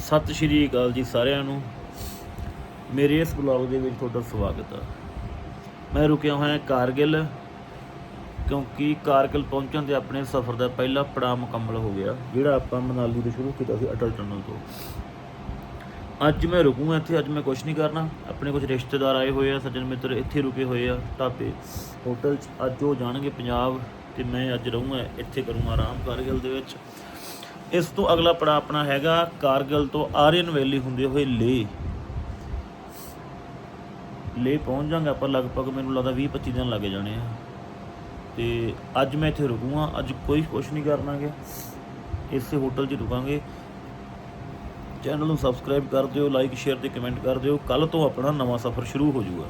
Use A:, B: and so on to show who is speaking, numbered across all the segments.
A: ਸਤਿ ਸ਼੍ਰੀ ਅਕਾਲ ਜੀ ਸਾਰਿਆਂ ਨੂੰ। ਮੇਰੇ ਇਸ ਬਲੌਗ ਦੇ ਵਿੱਚ ਤੁਹਾਡਾ ਸਵਾਗਤ ਹੈ ਮੈਂ ਰੁਕਿਆ ਹੋਇਆ ਕਾਰਗਿਲ, ਕਿਉਂਕਿ ਕਾਰਗਿਲ ਪਹੁੰਚਣ ਤੇ ਆਪਣੇ ਸਫ਼ਰ ਦਾ ਪਹਿਲਾ ਪੜਾਅ ਮੁਕੰਮਲ ਹੋ ਗਿਆ, ਜਿਹੜਾ ਆਪਾਂ ਮਨਾਲੀ ਤੋਂ ਸ਼ੁਰੂ ਕੀਤਾ ਸੀ ਅਟਲ ਟਨਲ ਤੋਂ। ਅੱਜ ਮੈਂ ਰੁਕੂੰਗਾ ਇੱਥੇ, ਅੱਜ ਮੈਂ ਕੁਝ ਨਹੀਂ ਕਰਨਾ। ਆਪਣੇ ਕੁਝ ਰਿਸ਼ਤੇਦਾਰ ਆਏ ਹੋਏ ਆ, ਸੱਜਣ ਮਿੱਤਰ ਇੱਥੇ ਰੁਕੇ ਹੋਏ ਆ, ਢਾਬੇ ਹੋਟਲ 'ਚ। ਅੱਜ ਉਹ ਜਾਣਗੇ ਪੰਜਾਬ, ਤੇ ਮੈਂ ਅੱਜ ਰਹੂੰਗਾ ਇੱਥੇ ਕਰੂੰਗਾ ਆਰਾਮ ਕਾਰਗਿਲ ਦੇ ਵਿੱਚ। ਇਸ ਤੋਂ ਅਗਲਾ ਪੜਾ ਆਪਣਾ ਹੈਗਾ ਕਾਰਗਿਲ ਤੋਂ ਆਰੀਅਨ ਵੈਲੀ ਹੁੰਦੇ ਹੋਏ ਲੇ। ਲੇ ਪਹੁੰਚ ਜਾਾਂਗੇ ਆਪਾਂ ਲਗਭਗ, ਮੈਨੂੰ ਲੱਗਦਾ 20 25 ਦਿਨ ਲੱਗ ਜਾਣੇ ਆ। ਤੇ ਅੱਜ ਮੈਂ ਇੱਥੇ ਰੁਕੂੰਗਾ, ਅੱਜ ਕੋਈ ਕੁਛ ਨਹੀਂ ਕਰਨਾਗੇ। ਇਸੇ ਹੋਟਲ 'ਚ ਰੁਕਾਂਗੇ। ਚੈਨਲ ਨੂੰ ਸਬਸਕ੍ਰਾਈਬ ਕਰ ਦਿਓ, ਲਾਈਕ, ਸ਼ੇਅਰ ਤੇ ਕਮੈਂਟ ਕਰ ਦਿਓ। ਕੱਲ ਤੋਂ ਆਪਣਾ ਨਵਾਂ ਸਫ਼ਰ ਸ਼ੁਰੂ ਹੋ ਜਾਊਗਾ।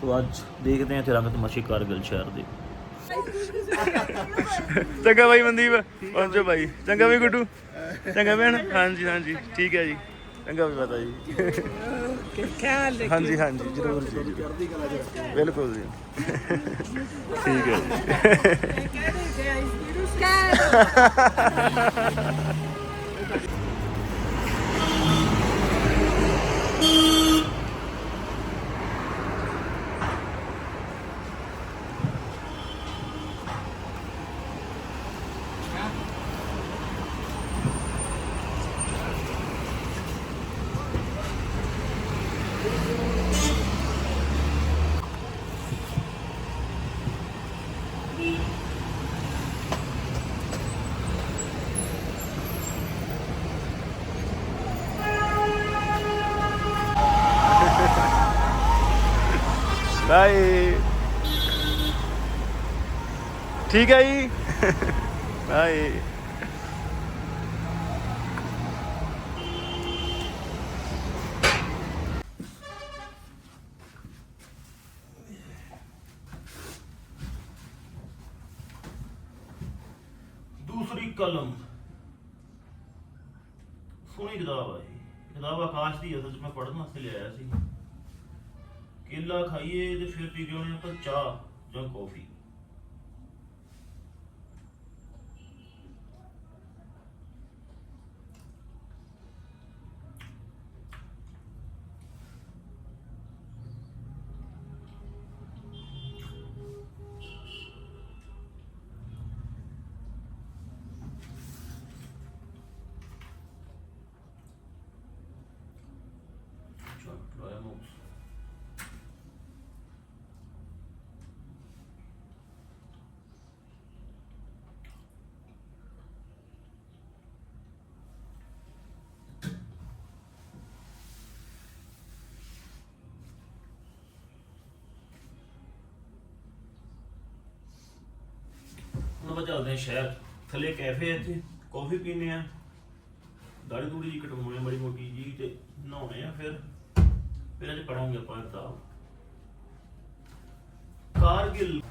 A: ਸੋ ਅੱਜ ਦੇਖਦੇ ਹਾਂ ਇੱਥੇ ਰੰਗ ਤਮਾਸ਼ੇ ਕਾਰਗਿਲ ਸ਼ਹਿਰ ਦੇ।
B: ਚੰਗਾ ਬਾਈ ਮਨਦੀਪ, ਪਹੁੰਚੋ ਬਾਈ। ਚੰਗਾ ਵੀ ਗੁੱਡੂ। ਚੰਗਾ ਭੈਣ। ਹਾਂਜੀ ਹਾਂਜੀ। ਠੀਕ ਹੈ ਜੀ। ਚੰਗਾ ਵੀ ਪਤਾ ਜੀ। ਹਾਂਜੀ ਹਾਂਜੀ। ਜ਼ਰੂਰ ਜੀ, ਜ਼ਰੂਰ। ਬਿਲਕੁਲ ਜੀ। ਠੀਕ ਹੈ ਜੀ। ਬਾਈ ਠੀਕ ਹੈ ਜੀ। ਬਾਈ
A: ਦੂਸਰੀ ਕਲਮ। ਸੋਹਣੀ ਕਿਤਾਬ ਹੈ ਇਹ। ਕਿਤਾਬ ਆਕਾਸ਼ ਦੀ ਅਸਲ 'ਚ ਮੈਂ ਪੜ੍ਹਨ ਵਾਸਤੇ ਲਿਆਇਆ ਸੀ। ਕੇਲਾ ਖਾਈਏ ਤੇ ਫਿਰ ਪੀ ਕੇ ਆਉਣੇ ਆਪਾਂ ਚਾਹ ਜਾਂ ਕੌਫੀ। ਆਪਾਂ ਚੱਲਦੇ ਹਾਂ ਸ਼ਹਿਰ। ਥੱਲੇ ਕੈਫੇ ਹੈ ਇੱਥੇ, ਕਾਫੀ ਪੀਨੇ ਆ ਦਾੜੀ ਦੂੜੀ ਜੀ ਕਟਵਾਉਣੇ ਆ ਬੜੀ ਮੋਟੀ ਜੀ ਤੇ ਨਹਾਉਣੇ ਆ ਫਿਰ। ਫਿਰ ਅੱਜ ਪੜਾਂਗੇ ਆਪਾਂ ਕਿਤਾਬ। ਕਾਰਗਿਲ।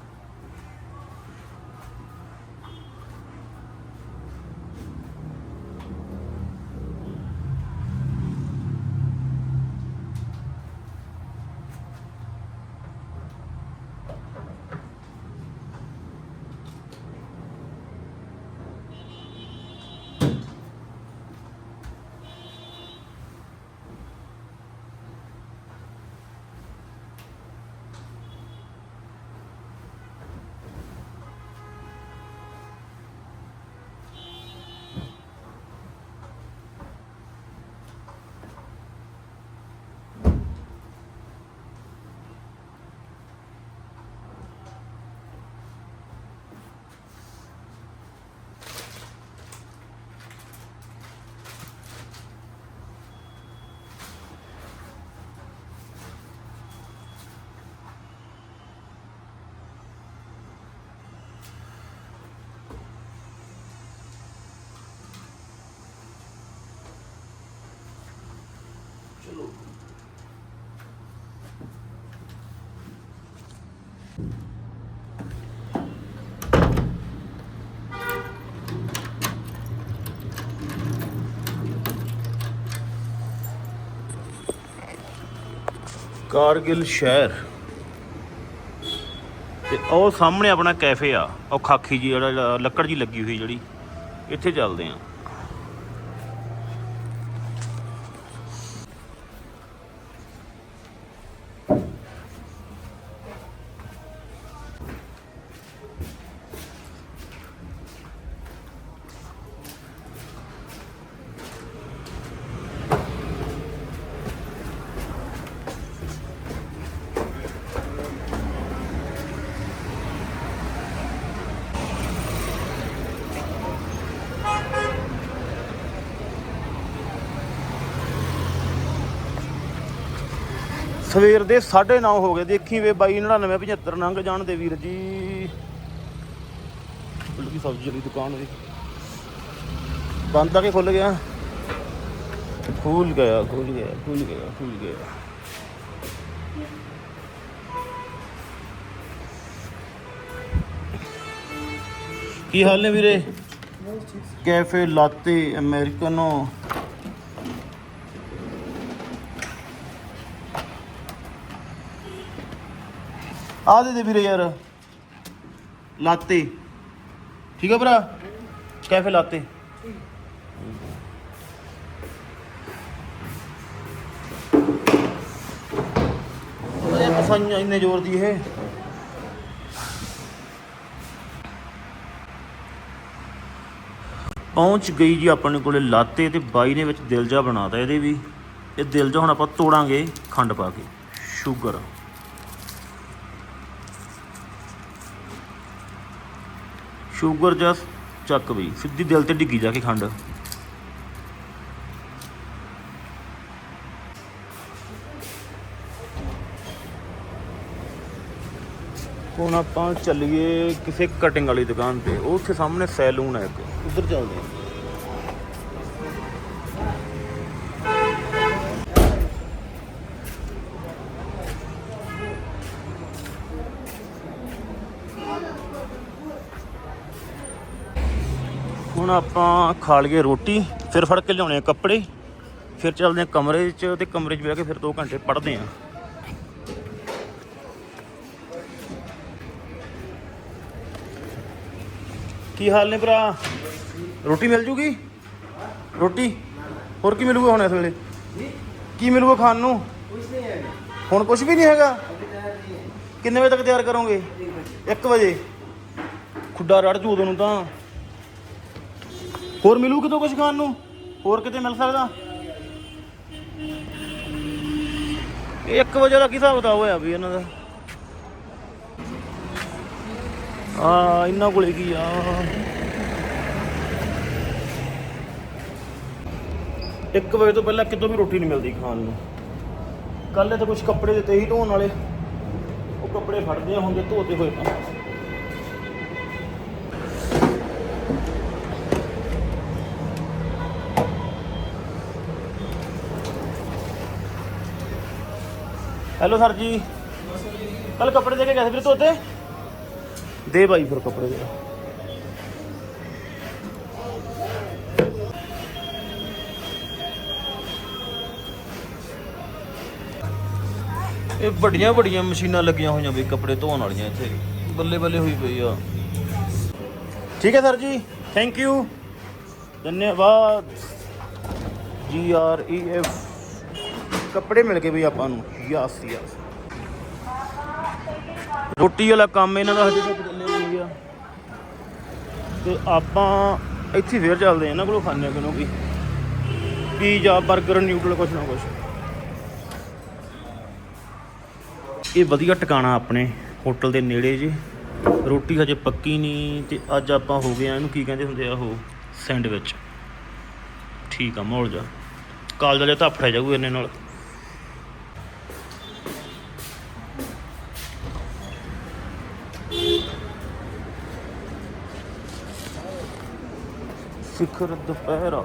A: ਕਾਰਗਿਲ ਸ਼ਹਿਰ। ਤੇ ਉਹ ਸਾਹਮਣੇ ਆਪਣਾ ਕੈਫੇ ਆ। ਉਹ ਖਾਖੀ ਜੀ, ਜਿਹੜਾ ਲੱਕੜ ਜੀ ਲੱਗੀ ਹੋਈ ਜਿਹੜੀ। ਇੱਥੇ ਚੱਲਦੇ ਆ। ਸਵੇਰ ਦੇ 9:30 ਹੋ ਗਏ। ਦੇਖੀ ਵੇ ਬਾਈ 99 75 ਨੰਗ ਜਾਣ ਦੇ ਵੀਰ ਜੀ। ਖੁੱਲ ਸਬਜ਼ੀ ਵਾਲੀ ਦੁਕਾਨ ਦੀ ਬੰਦ ਆ ਕੇ ਖੁੱਲ ਗਿਆ। ਖੁੱਲ ਗਿਆ ਖੁੱਲ ਗਿਆ ਖੁੱਲ ਗਿਆ ਖੁੱਲ ਗਿਆ। ਕੀ ਹਾਲ ਨੇ ਵੀਰੇ? ਕੈਫੇ ਲਾਤੇ ਅਮਰੀਕਨੋ। ਆ ਦੇ ਦੇ ਵੀਰੇ ਯਾਰ। ਲਾਤੇ। ਠੀਕ ਹੈ ਭਰਾ? ਕੈਫੇ ਲਾਤੇ। ਇਹ ਮਸਾਈਆਂ ਇੰਨੇ ਜ਼ੋਰ ਦੀ ਇਹ। ਪਹੁੰਚ ਗਈ ਜੀ ਆਪਣੇ ਕੋਲੇ ਲਾਤੇ ਤੇ ਬਾਈ ਨੇ ਵਿੱਚ ਦਿਲ ਜਾ ਬਣਾਤਾ ਇਹਦੇ ਵੀ। ਇਹ ਦਿਲ ਜਾ ਹੁਣ ਆਪਾਂ ਤੋੜਾਂਗੇ ਖੰਡ ਪਾ ਕੇ। ਸ਼ੂਗਰ। ਸ਼ੂਗਰ ਜਸ ਚੱਕ ਵੀ, ਸਿੱਧੀ ਦਿਲ ਤੇ ਡਿੱਗੀ ਜਾ ਕੇ ਖੰਡ। ਹੁਣ ਆਪਾਂ ਚੱਲੀਏ ਕਿਸੇ ਕਟਿੰਗ ਵਾਲੀ ਦੁਕਾਨ ਤੇ, ਉਹ ਉੱਥੇ ਸਾਹਮਣੇ ਸੈਲੂਨ ਹੈ ਇੱਕ। ਉੱਧਰ ਚੱਲਦੇ ਹਾਂ। ਹੁਣ ਆਪਾਂ ਖਾ ਲਈਏ ਰੋਟੀ, ਫਿਰ ਫੜ ਕੇ ਲਿਆਉਣੇ ਆ ਕੱਪੜੇ, ਫਿਰ ਚੱਲਦੇ ਆ ਕਮਰੇ 'ਚ ਤੇ ਕਮਰੇ 'ਚ ਬਹਿ ਕੇ ਫਿਰ 2 ਘੰਟੇ ਪੜ੍ਹਦੇ ਆ। ਕੀ ਹਾਲ ਨੇ ਭਰਾ? ਰੋਟੀ ਮਿਲ ਜੂਗੀ? ਰੋਟੀ? ਹੋਰ ਕੀ ਮਿਲੂਗਾ ਹੁਣ ਇਸ ਵੇਲੇ? ਕੀ ਮਿਲੂਗਾ ਖਾਣ ਨੂੰ? ਹੁਣ ਕੁਝ ਵੀ ਨਹੀਂ ਹੈਗਾ? ਕਿੰਨੇ ਵਜੇ ਤੱਕ ਤਿਆਰ ਕਰੋਗੇ? 1 ਵਜੇ? ਖੁੱਡਾ ਰੜ ਜੂ ਉਦੋਂ ਨੂੰ ਤਾਂ। ਹੋਰ ਮਿਲੂ ਕਿਤੋਂ ਕੁਝ ਖਾਣ ਨੂੰ? ਹੋਰ ਕਿਤੇ ਮਿਲ ਸਕਦਾ? ਇਹ 1 ਵਜੇ ਦਾ ਕੀ ਹਿਸਾਬ ਬਤਾ ਹੋਇਆ ਵੀ ਇਹਨਾਂ ਦਾ? ਆ ਇਹਨਾਂ ਕੋਲੇ ਕੀ ਆ? ਇੱਕ ਵਜੇ ਤੋਂ ਪਹਿਲਾਂ ਕਿਤੋਂ ਵੀ ਰੋਟੀ ਨਹੀਂ ਮਿਲਦੀ ਖਾਣ ਨੂੰ। ਕੱਲ ਤੇ ਕੁਝ ਕੱਪੜੇ ਦਿੱਤੇ ਸੀ ਧੋਣ ਵਾਲੇ। ਉਹ ਕੱਪੜੇ ਫੜਦੇ ਹੁੰਦੇ ਧੋਤੇ ਹੋਏ ਤਾਂ। ਹੈਲੋ ਸਰ ਜੀ। ਕੱਲ ਕੱਪੜੇ ਦੇ ਕੇ ਗਏ ਸੀ ਵੀਰੇ ਧੋਤੇ ਦੇ ਬਾਈ ਫਿਰ ਕੱਪੜੇ ਦੇ। ਇਹ ਵੱਡੀਆਂ ਵੱਡੀਆਂ ਮਸ਼ੀਨਾਂ ਲੱਗੀਆਂ ਹੋਈਆਂ ਬਈ ਕੱਪੜੇ ਧੋਣ ਵਾਲੀਆਂ ਇੱਥੇ। ਬੱਲੇ ਬੱਲੇ ਹੋਈ ਪਈ ਆ। ਠੀਕ ਹੈ ਸਰ ਜੀ। ਥੈਂਕ ਯੂ ਧੰਨਵਾਦ। ਜੀ ਆਰ ਈ ਐਫ ਕੱਪੜੇ ਮਿਲ ਗਏ ਬਈ ਆਪਾਂ ਨੂੰ। ਯਸ ਯਸ ਰੋਟੀ ਵਾਲਾ ਕੰਮ ਇਹਨਾਂ ਦਾ ਹਜੇ ਤੱਕ ਚੱਲਿਆ ਨਹੀਂ ਗਿਆ। ਤੇ ਆਪਾਂ ਇੱਥੇ ਫੇਰ ਚੱਲਦੇ ਆ ਇਹਨਾਂ ਕੋਲੋਂ ਖਾਣੇ ਕਿਨੋਂ ਵੀ। ਪੀਜ਼ਾ 버ਗਰ ਨਿਊਡਲ, ਕੁਛ ਨਾ ਕੁਛ। ਇਹ ਵਧੀਆ ਟਿਕਾਣਾ ਆਪਣੇ ਹੋਟਲ ਦੇ ਨੇੜੇ ਜੀ। ਰੋਟੀ ਹਜੇ ਪੱਕੀ ਨਹੀਂ ਤੇ ਅੱਜ ਆਪਾਂ ਹੋ ਗਏ ਆ ਇਹਨੂੰ ਕੀ ਕਹਿੰਦੇ ਹੁੰਦੇ ਆ ਉਹ, ਸੈਂਡਵਿਚ। ਠੀਕ ਆ, ਮੋਲ ਜਾ। ਕਾਲਜਾ ਜਿਹਾ ਤਾਂ ਫੜਿਆ ਜਾਊ ਇਹਨੇ ਨਾਲ। ਸਿਖਰ ਦੁਪਹਿਰਾ।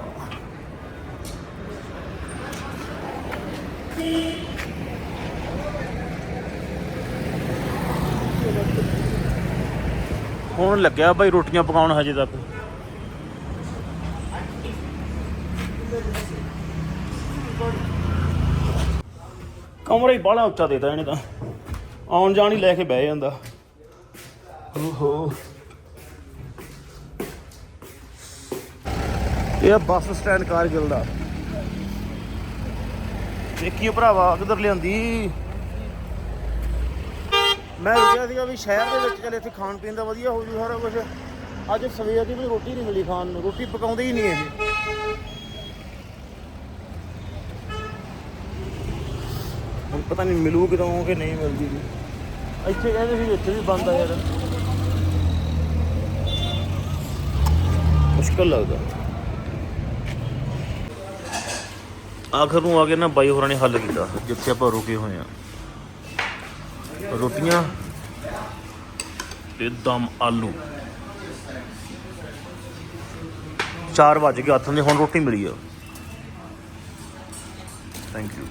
A: ਹੁਣ ਲੱਗਿਆ ਭਾਈ ਰੋਟੀਆਂ ਪਕਾਉਣ ਹਜੇ ਤੱਕ। ਕਮਰਾ ਹੀ ਬਾਹਲਾ ਉੱਚਾ ਦੇਤਾ ਇਹਨੇ ਤਾਂ। ਆਉਣ ਜਾਣ ਹੀ ਲੈ ਕੇ ਬਹਿ ਜਾਂਦਾ। ਓਹੋ। ਇਹ ਬੱਸ ਸਟੈਂਡ ਕਾਰਗਿਲ ਦਾ। ਦੇਖੀਓ ਭਰਾਵਾ, ਕਿੱਧਰ ਲਿਆਂਦੀ। ਮੈਂ ਰੁਕਿਆ ਸੀਗਾ ਵੀ ਸ਼ਹਿਰ ਦੇ ਵਿੱਚ, ਚੱਲ ਇੱਥੇ ਖਾਣ ਪੀਣ ਦਾ ਵਧੀਆ ਹੋ ਜੂ ਸਾਰਾ ਕੁਝ ਅੱਜ ਸਵੇਰ ਦੀ ਵੀ ਰੋਟੀ ਨਹੀਂ ਮਿਲੀ ਖਾਣ ਨੂੰ, ਰੋਟੀ ਪਕਾਉਂਦੇ ਹੀ ਨਹੀਂ ਇਹ। ਹੁਣ ਪਤਾ ਨਹੀਂ ਮਿਲੂ ਕਿਦੋਂ ਕਿ ਨਹੀਂ ਮਿਲਦੀ। ਜੀ ਇੱਥੇ ਕਹਿੰਦੇ ਸੀ ਇੱਥੇ ਵੀ ਬੰਦ ਆ ਯਾਰ। ਮੁਸ਼ਕਲ ਲੱਗਦਾ। ਆਖਰ ਨੂੰ ਆ ਕੇ ਨਾ ਬਾਈ ਹੋਰਾਂ ਨੇ ਹੱਲ ਕੀਤਾ। ਜਿੱਥੇ ਆਪਾਂ ਰੁਕੇ ਹੋਏ ਆ ਰੋਟੀਆਂ ਤੇ ਦਮ ਆਲੂ। 4 ਵਜ ਗਏ, ਹੱਥ ਦੇ ਹੁਣ ਰੋਟੀ ਮਿਲੀ ਆ। ਥੈਂਕ ਯੂ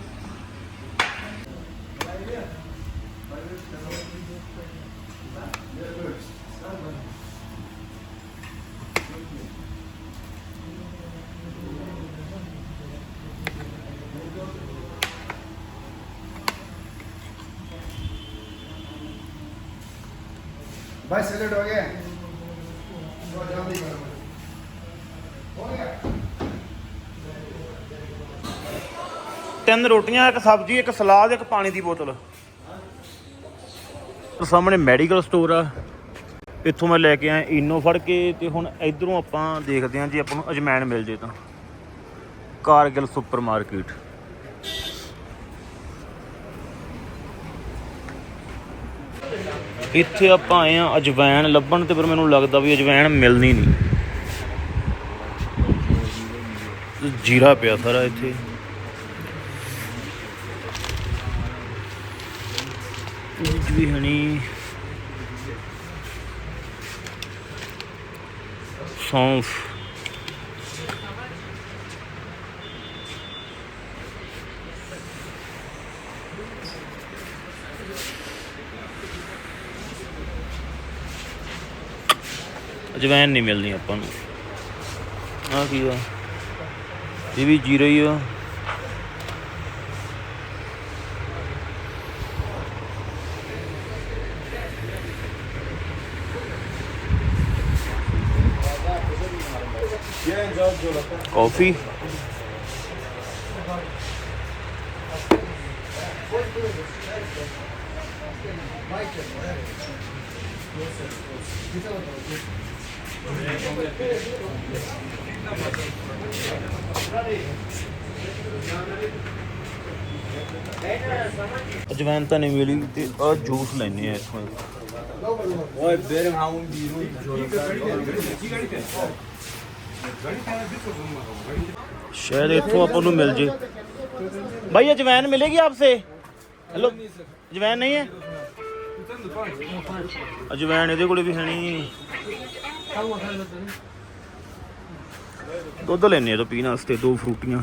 A: ਤਿੰਨ ਰੋਟੀਆਂ, ਇੱਕ ਸਬਜ਼ੀ, ਇੱਕ ਸਲਾਦ, ਇੱਕ ਪਾਣੀ ਦੀ ਬੋਤਲ। ਸਾਹਮਣੇ ਮੈਡੀਕਲ ਸਟੋਰ ਆ। ਇੱਥੋਂ ਮੈਂ ਲੈ ਕੇ ਆਇਆ ਇਨੋ ਫੜ ਕੇ ਤੇ ਹੁਣ ਇਧਰੋਂ ਆਪਾਂ ਦੇਖਦੇ ਹਾਂ ਜੇ, ਆਪਾਂ ਨੂੰ ਅਜਮੈਨ ਮਿਲ ਜੇ ਤਾਂ। Kargil super market. ਇੱਥੇ ਆਪਾਂ ਆਏ ਆ ਅਜਵੈਨ ਲੱਭਣ ਤੇ ਪਰ ਮੈਨੂੰ ਲੱਗਦਾ ਵੀ ਅਜਵੈਨ ਮਿਲਣੀ ਨਹੀਂ। ਜੀਰਾ ਪਿਆ ਸਾਰਾ ਇੱਥੇ। ਕੁਝ ਵੀ ਹਣੀ। ਸੌਂਫ। ਅਜਵੈਨ ਨਹੀਂ ਮਿਲਣੀ ਆਪਾਂ ਨੂੰ। ਆ ਕੀ ਆ? ਇਹ ਵੀ ਜੀਰਾ ਹੀ ਆ। ਕਾਫੀ ਅਜਵਾਇਨ ਤਾਂ ਨਹੀਂ ਮਿਲੀ ਤੇ ਆ ਜੂਸ ਲੈਣੇ ਆ ਇੱਥੋਂ। ਸ਼ਾਇਦ ਇੱਥੋਂ ਆਪਾਂ ਨੂੰ ਮਿਲ ਜੇ। ਭਾਈ ਇਹ ਜਵੈਨ ਮਿਲੇਗੀ ਆਪਸੇ? ਹੈਲੋ ਜਵੈਨ ਨਹੀਂ ਹੈ? ਅਜਵੈਨ ਇਹਦੇ ਕੋਲੇ ਵੀ ਹੈ ਦੁੱਧ ਲੈਣੇ ਤੋਂ ਪੀਣ ਵਾਸਤੇ, ਦੋ ਫਰੂਟੀਆਂ।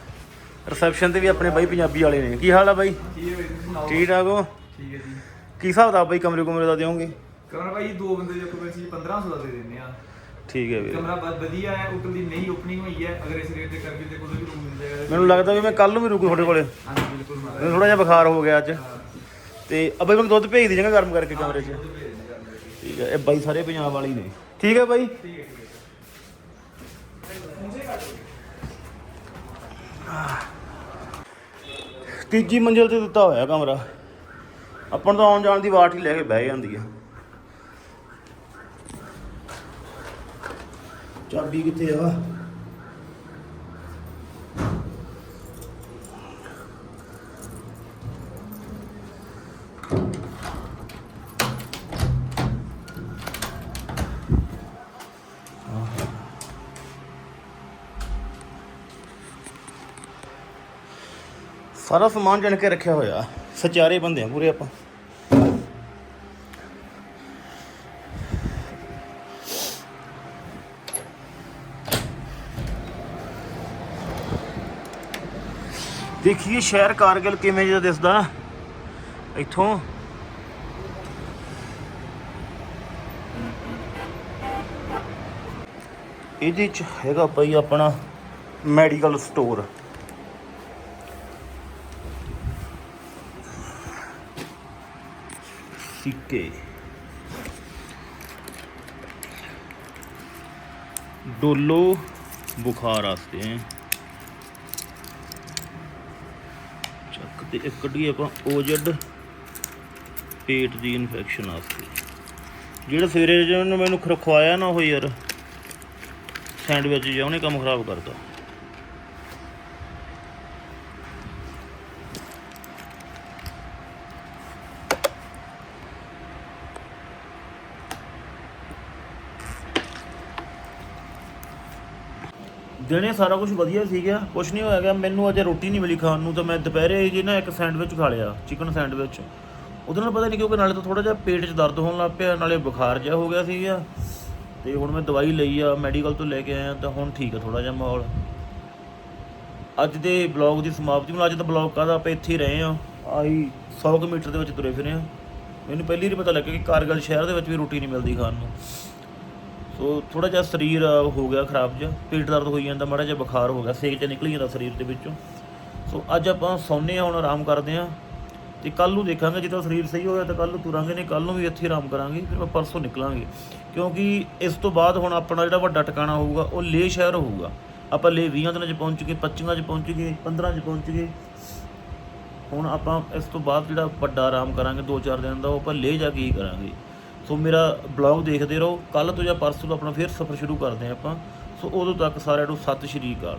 A: ਰਿਸੈਪਸ਼ਨ ਤੇ ਵੀ ਆਪਣੇ ਬਾਈ ਪੰਜਾਬੀ ਵਾਲੇ ਨੇ। ਕੀ ਹਾਲ ਆ ਬਾਈ? ਠੀਕ ਠਾਕ ਹੋ?
C: ਠੀਕ ਹੈ ਜੀ।
A: ਕੀ ਹਿਸਾਬ ਦਾ ਬਾਈ ਕਮਰੇ ਕੁਮਰੇ ਦਾ ਦਿਓਗੇ?
C: ਕਮਰਾ ਭਾਈ ਦੋ ਬੰਦੇ ਜੇ ਕੋਈ ਅਸੀਂ 1500 ਦਾ ਦੇ ਦਿੰਦੇ ਆ।
A: ਠੀਕ ਹੈ ਵੀਰੇ।
C: ਕਮਰਾ ਬਹੁਤ ਵਧੀਆ ਹੈ ਉੱਪਰ ਦੀ ਨਈ ਓਪਨਿੰਗ ਹੋਈ ਹੈ ਅਗਰ ਇਸ ਰੇਟ ਤੇ ਕਰਕੇ ਤੇ ਕੋਈ ਵੀ ਰੂਮ ਮਿਲ ਜਾਏਗਾ।
A: ਮੈਨੂੰ ਲੱਗਦਾ ਵੀ ਮੈਂ ਕੱਲ ਨੂੰ ਵੀ ਰੁਕੂ ਤੁਹਾਡੇ ਕੋਲੇ।
C: ਹਾਂਜੀ ਬਿਲਕੁਲ
A: ਮੈਨੂੰ ਥੋੜਾ ਜਿਹਾ ਬੁਖਾਰ ਹੋ ਗਿਆ ਅੱਜ। ਤੇ ਬਾਈ ਮੈਨੂੰ ਦੁੱਧ ਭੇਜ ਦੀ ਜਗਾ ਗਰਮ ਕਰਕੇ ਕਮਰੇ 'ਚ। ਠੀਕ ਹੈ ਇਹ ਬਾਈ ਸਾਰੇ ਪੰਜਾਬ ਵਾਲੇ ਹੀ ਨੇ। ਠੀਕ ਹੈ ਬਾਈ। ਤੀਜੀ ਮੰਜ਼ਿਲ ਤੇ ਦਿੱਤਾ ਹੋਇਆ ਕਮਰਾ। ਆਪਾਂ ਤਾਂ ਆਉਣ ਜਾਣ ਦੀ ਵਾਟ ਹੀ ਲੈ ਕੇ ਬਹਿ ਜਾਂਦੀ ਆ। ਚਾਬੀ ਕਿੱਥੇ ਆ? ਸਾਰਾ ਸਮਾਨ ਜਣ ਕੇ ਰੱਖਿਆ ਹੋਇਆ। ਸਚਾਰੇ ਬੰਦੇ ਆ ਪੂਰੇ ਆਪਾਂ। ਦੇਖੀਏ ਸ਼ਹਿਰ ਕਾਰਗਿਲ ਕਿਵੇਂ ਜਿਹਾ ਦਿਸਦਾ। ਇੱਥੋਂ। ਇਹਦੇ ਚ ਹੈਗਾ ਭਾਈ ਆਪਣਾ ਮੈਡੀਕਲ ਸਟੋਰ ਸਿੱਕੇ। ਡੋਲੋ ਬੁਖਾਰ ਵਾਸਤੇ ਹੈ ਚੱਕ ਤੇ ਇੱਕ ਕੱਢੀਏ ਆਪਾਂ ਓਜਡ ਪੇਟ ਦੀ ਇਨਫੈਕਸ਼ਨ ਵਾਸਤੇ। ਜਿਹੜਾ ਸਵੇਰੇ ਜਿਹਨੂੰ ਮੈਨੂੰ ਖਰਖਵਾਇਆ ਨਾ ਉਹ ਯਾਰ, ਸੈਂਡਵਿਚ ਜਿਹਾ, ਉਹਨੇ ਕੰਮ ਖਰਾਬ ਕਰਤਾ। ਦਿਨੇ ਸਾਰਾ ਕੁਝ ਵਧੀਆ ਸੀਗਾ ਕੁਝ ਨਹੀਂ ਹੋਇਆ ਗਿਆ। ਮੈਨੂੰ ਅਜੇ ਰੋਟੀ ਨਹੀਂ ਮਿਲੀ ਖਾਣ ਨੂੰ, ਤਾਂ ਮੈਂ ਦੁਪਹਿਰੇ ਜੀ ਨਾ ਇੱਕ ਸੈਂਡਵਿਚ ਖਾ ਲਿਆ, ਚਿਕਨ ਸੈਂਡਵਿਚ। ਉਹਦੇ ਨਾਲ ਪਤਾ ਨਹੀਂ ਕਿਉਂਕਿ ਨਾਲੇ ਤਾਂ ਥੋੜਾ ਜਿਹਾ ਪੇਟ 'ਚ ਦਰਦ ਹੋਣ ਲੱਗ ਪਿਆ, ਨਾਲੇ ਬੁਖਾਰ ਜਿਹਾ ਹੋ ਗਿਆ ਸੀਗਾ। ਤੇ ਹੁਣ ਮੈਂ ਦਵਾਈ ਲਈ ਆ, ਮੈਡੀਕਲ ਤੋਂ ਲੈ ਕੇ ਆਇਆ, ਤਾਂ ਹੁਣ ਠੀਕ ਆ ਥੋੜਾ ਜਿਹਾ ਮਾਹੌਲ। ਅੱਜ ਦੇ ਬਲੌਗ ਦੀ ਸਮਾਪਤੀ ਨੂੰ ਅੱਜ ਦਾ ਬਲੌਗ ਕਾਹਦਾ? ਆਪਾਂ ਇੱਥੇ ਹੀ ਰਹੇ ਆ ਆਹੀ 100 ਕਿਲੋਮੀਟਰ ਦੇ ਵਿੱਚ ਤੁਰੇ ਫਿਰੇ ਆ ਮੈਨੂੰ ਪਹਿਲੀ ਵਾਰ ਪਤਾ ਲੱਗਿਆ ਕਿ ਕਾਰਗਲ ਸ਼ਹਿਰ ਦੇ ਵਿੱਚ ਵੀ ਰੋਟੀ ਨਹੀਂ ਮਿਲਦੀ ਖਾਣ ਨੂੰ। ਸੋ ਥੋੜਾ ਜਿਹਾ ਸਰੀਰ ਹੋ ਗਿਆ ਖਰਾਬ ਜਿਹਾ, ਪੇਟ ਦਰਦ ਹੋਈ ਜਾਂਦਾ, ਮਾੜਾ ਜਿਹਾ ਬੁਖਾਰ ਹੋ ਗਿਆ, ਸੇਕ ਚ ਨਿਕਲੀ ਜਾਂਦਾ ਸਰੀਰ ਦੇ ਵਿੱਚੋਂ। ਸੋ ਅੱਜ ਆਪਾਂ ਸੌਂਨੇ ਆ ਹੁਣ ਆਰਾਮ ਕਰਦੇ ਆ ਤੇ ਕੱਲ ਨੂੰ ਦੇਖਾਂਗੇ ਜਦੋਂ ਸਰੀਰ ਸਹੀ ਹੋਇਆ ਤਾਂ ਕੱਲ ਨੂੰ ਤੁਰਾਂਗੇ, ਨਹੀਂ ਕੱਲ ਨੂੰ ਵੀ ਇੱਥੇ ਆਰਾਮ ਕਰਾਂਗੇ, ਫਿਰ ਆਪਾਂ ਪਰਸੋਂ ਨਿਕਲਾਂਗੇ। ਕਿਉਂਕਿ ਇਸ ਤੋਂ ਬਾਅਦ ਹੁਣ ਆਪਣਾ ਜਿਹੜਾ ਵੱਡਾ ਟਿਕਾਣਾ ਹੋਊਗਾ, ਉਹ ਲੇਹ ਸ਼ਹਿਰ ਹੋਊਗਾ। ਆਪਾਂ ਲੇਹ 20 ਦਿਨਾਂ 'ਚ ਪਹੁੰਚ ਗਏ 25 'ਚ ਪਹੁੰਚ ਗਏ 15 'ਚ ਪਹੁੰਚ ਗਏ। ਹੁਣ ਆਪਾਂ ਇਸ ਤੋਂ ਬਾਅਦ ਜਿਹੜਾ ਵੱਡਾ ਆਰਾਮ ਕਰਾਂਗੇ 2-4 ਦਿਨ ਦਾ, ਉਹ ਆਪਾਂ ਲੇਹ ਜਾ ਕੇ ਹੀ ਕਰਾਂਗੇ। ਸੋ ਮੇਰਾ ਬਲੌਗ ਦੇਖਦੇ ਰਹੋ। ਕੱਲ ਤੋਂ ਜਾਂ ਪਰਸੋਂ ਤੋਂ ਆਪਣਾ ਫਿਰ ਸਫ਼ਰ ਸ਼ੁਰੂ ਕਰਦੇ ਹਾਂ ਆਪਾਂ। ਸੋ ਉਦੋਂ ਤੱਕ ਸਾਰਿਆਂ ਨੂੰ ਸਤਿ ਸ਼੍ਰੀ ਅਕਾਲ।